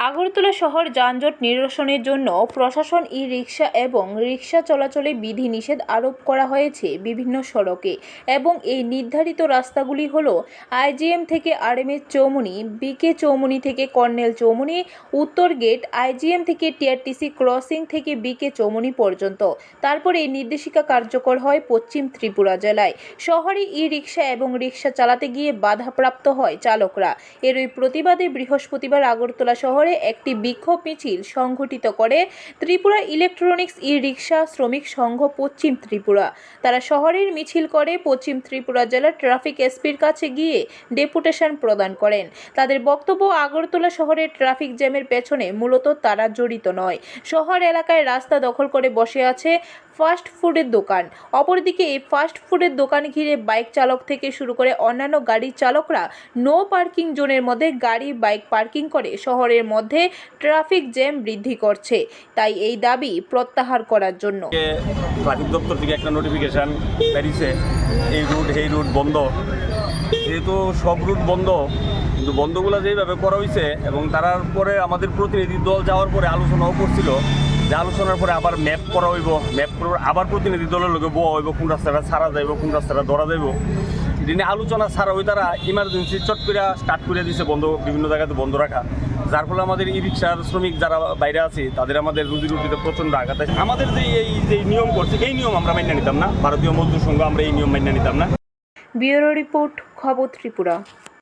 আগরতলা শহর যানজট নিরসনের জন্য প্রশাসন ই রিক্সা এবং রিক্সা চলাচলে বিধিনিষেধ আরোপ করা হয়েছে বিভিন্ন সড়কে এবং এই নির্ধারিত রাস্তাগুলি হল আইজিএম থেকে আরএমএস চৌমুনি বিকে চৌমুনি থেকে কর্নেল চৌমুনি, উত্তর গেট আইজিএম থেকে টিআরটিসি ক্রসিং থেকে বিকে চৌমুনি পর্যন্ত। তারপরে এই নির্দেশিকা কার্যকর হয় পশ্চিম ত্রিপুরা জেলায়। শহরে ই রিক্সা এবং রিক্সা চালাতে গিয়ে বাধাপ্রাপ্ত হয় চালকরা। এরই প্রতিবাদে বৃহস্পতিবার আগরতলা শহরে একটি বিক্ষোভ মিছিল সংঘটিত করে ত্রিপুরা ইলেকট্রনিক্স ই রিক্সা শ্রমিক সংঘ পশ্চিম ত্রিপুরা। তারা শহরের মিছিল করে পশ্চিম ত্রিপুরা জেলার ট্রাফিক এসপির কাছে গিয়ে ডেপুটেশন প্রদান করেন। তাদের বক্তব্য আগরতলা শহরের ট্রাফিক জ্যামের পেছনে মূলত তারা জড়িত নয়। শহর এলাকায় রাস্তা দখল করে বসে আছে ফাস্ট ফুডের দোকান। অপরদিকে এই ফাস্ট ফুডের দোকান ঘিরে বাইক চালক থেকে শুরু করে অন্যান্য গাড়ির চালকরা নো পার্কিং জোনের মধ্যে গাড়ি, বাইক পার্কিং করে শহরের মধ্যে ট্রাফিক জ্যাম বৃদ্ধি করছে। তাই এই দাবি প্রত্যাহার করার জন্য। ট্রাফিক দপ্তর থেকে একটা নোটিফিকেশান এই রুট এই রুট বন্ধ। যেহেতু সব রুট বন্ধ, কিন্তু বন্ধগুলো যেভাবে করা হয়েছে এবং তারপরে আমাদের প্রতিনিধি দল যাওয়ার পরে আলোচনাও করছিল যে আলোচনার পরে আবার ম্যাপ করা হইব ম্যাপ করে আবার প্রতিনিধি দলের লোকে বোয়া হইব, কোন রাস্তাটা ছাড়া যাইব, কোন রাস্তাটা ধরা যাইব। দিনে আলোচনা ছাড়া ওই তারা ইমার্জেন্সি চট করে স্টার্ট করে দিছে, বন্ধ, বিভিন্ন জায়গাতে বন্ধ রাখা। যার ফলে আমাদের ই রিক্সার শ্রমিক যারা বাইরে আছে, তাদের আমাদের রুজি রুটিতে প্রচণ্ড আঘাত আছে। আমাদের যে এই, যে নিয়ম করছে, এই নিয়ম আমরা মান্য নিতাম না। ভারতীয় মজদুর সংঘ আমরা এই নিয়ম মান্য নিতাম না। ব্যুরো রিপোর্ট, খবর ত্রিপুরা।